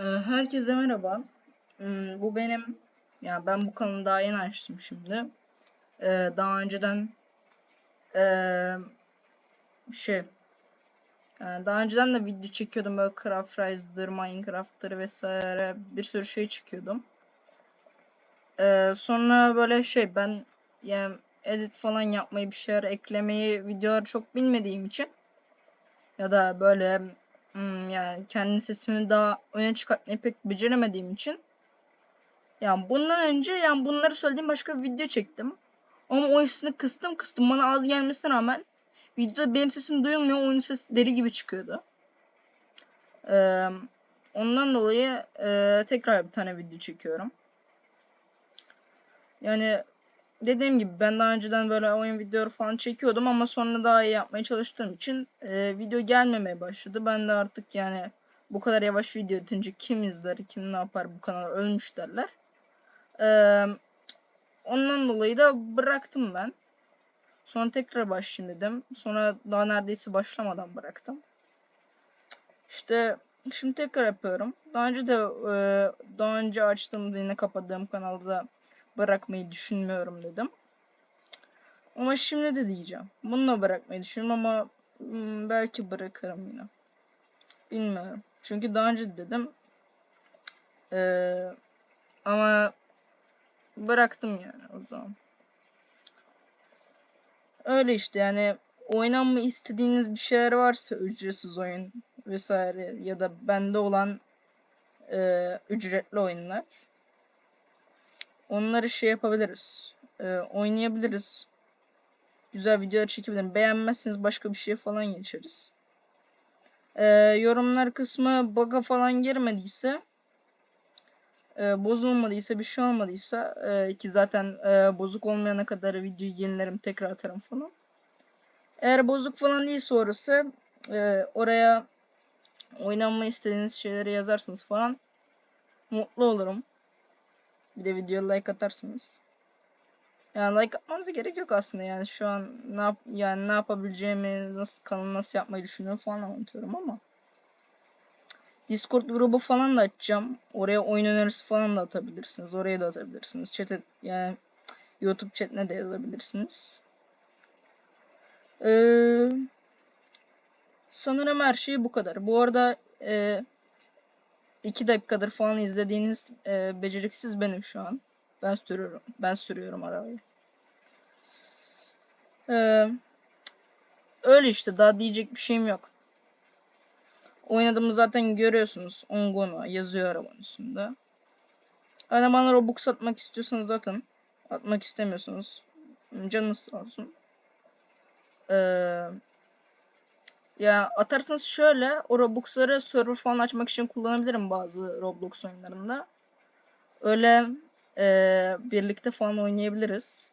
Ee, Herkese merhaba. Hmm, Bu benim, ya ben bu kanalı daha yeni açtım şimdi. Ee, Daha önceden eee, şey, e, daha önceden de video çekiyordum böyle Craft Rise'dır, Minecraft'tır vesaire bir sürü şey çekiyordum. Ee, sonra böyle şey ben yani edit falan yapmayı bir şeyler eklemeyi videoları çok bilmediğim için ya da böyle yani kendi sesimi daha öne çıkartmayı pek beceremediğim için yani bundan önce yani bunları söylediğim başka bir video çektim. Ama oyun sesini kıstım kıstım bana az gelmesine rağmen videoda benim sesim duyulmuyor oyun sesi deli gibi çıkıyordu. Ee, ondan dolayı e, tekrar bir tane video çekiyorum. Yani dediğim gibi ben daha önceden böyle oyun videoları falan çekiyordum ama sonra daha iyi yapmaya çalıştığım için e, video gelmemeye başladı. Ben de artık yani bu kadar yavaş video atınca kim izler, kim ne yapar bu kanal ölmüş derler. E, ondan dolayı da bıraktım ben. Sonra tekrar başlayayım dedim. Sonra daha neredeyse başlamadan bıraktım. İşte şimdi tekrar yapıyorum. Daha önce de e, daha önce açtığım yine kapadığım kanalda bırakmayı düşünmüyorum dedim. Ama şimdi de diyeceğim. Bununla bırakmayı düşünüyorum ama hmm, belki bırakırım yine. Bilmiyorum. Çünkü daha önce de dedim. Ee, ama bıraktım yani o zaman. Öyle işte yani oynanma istediğiniz bir şeyler varsa ücretsiz oyun vesaire ya da bende olan e, ücretli oyunlar Onları şey yapabiliriz. E, oynayabiliriz. Güzel videolar çekebilirim. Beğenmezseniz başka bir şey falan geçeriz. E, yorumlar kısmı bug'a falan girmediyse e, bozulmadıysa bir şey olmadıysa e, ki zaten e, bozuk olmayana kadar videoyu yenilerim tekrar atarım falan. Eğer bozuk falan değilse orası e, oraya oynanma istediğiniz şeyleri yazarsınız falan mutlu olurum. Bir de video like atarsınız. Yani like atmanıza gerek yok aslında yani şu an ne yap yani ne yapabileceğimi, nasıl kanalı nasıl yapmayı düşünüyorum falan anlatıyorum ama Discord grubu falan da açacağım. Oraya oyun önerisi falan da atabilirsiniz. Oraya da atabilirsiniz. Chat'e yani YouTube chat'ine de yazabilirsiniz. Ee, sanırım her şey bu kadar. Bu arada e, 2 dakikadır falan izlediğiniz e, beceriksiz benim şu an. Ben sürüyorum. Ben sürüyorum arabayı. Ee, öyle işte daha diyecek bir şeyim yok. Oynadığımı zaten görüyorsunuz. Ongono yazıyor arabanın üstünde. Hani bana Robux atmak istiyorsanız zaten atmak istemiyorsunuz. Canınız sağ olsun. Ee, ya atarsanız şöyle o Robux'ları server falan açmak için kullanabilirim bazı Roblox oyunlarında. Öyle e, birlikte falan oynayabiliriz.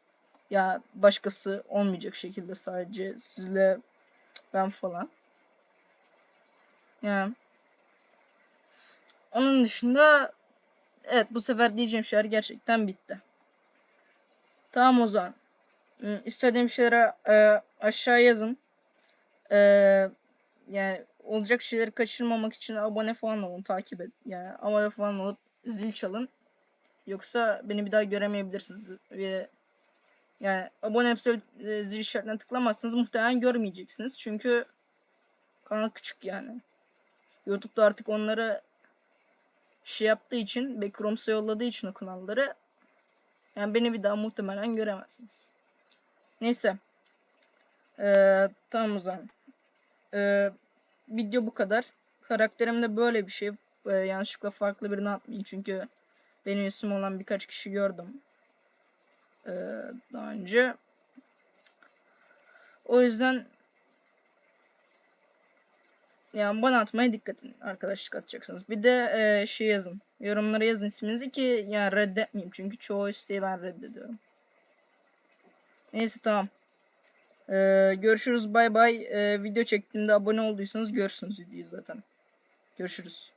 Ya başkası olmayacak şekilde sadece sizle ben falan. Yani onun dışında evet bu sefer diyeceğim şeyler gerçekten bitti. Tamam o zaman. İstediğim şeyleri e, aşağı yazın. Ee, yani olacak şeyleri kaçırmamak için abone falan olun, takip et. Yani abone falan olup zil çalın. Yoksa beni bir daha göremeyebilirsiniz ve yani abone olup zil işaretine tıklamazsanız muhtemelen görmeyeceksiniz. Çünkü kanal küçük yani. YouTube'da artık onları şey yaptığı için, Backrooms'a yolladığı için o kanalları yani beni bir daha muhtemelen göremezsiniz. Neyse. Ee, tamam o zaman. Ee, video bu kadar. Karakterim de böyle bir şey. Ee, yanlışlıkla farklı birini atmayayım çünkü benim isim olan birkaç kişi gördüm. Ee, daha önce. O yüzden yani bana atmaya dikkat edin arkadaşlık atacaksınız. Bir de e, şey yazın. Yorumlara yazın isminizi ki yani reddetmeyeyim. Çünkü çoğu isteği ben reddediyorum. Neyse tamam. Ee, görüşürüz bay bay. Ee, video çektiğimde abone olduysanız görürsünüz videoyu zaten. Görüşürüz.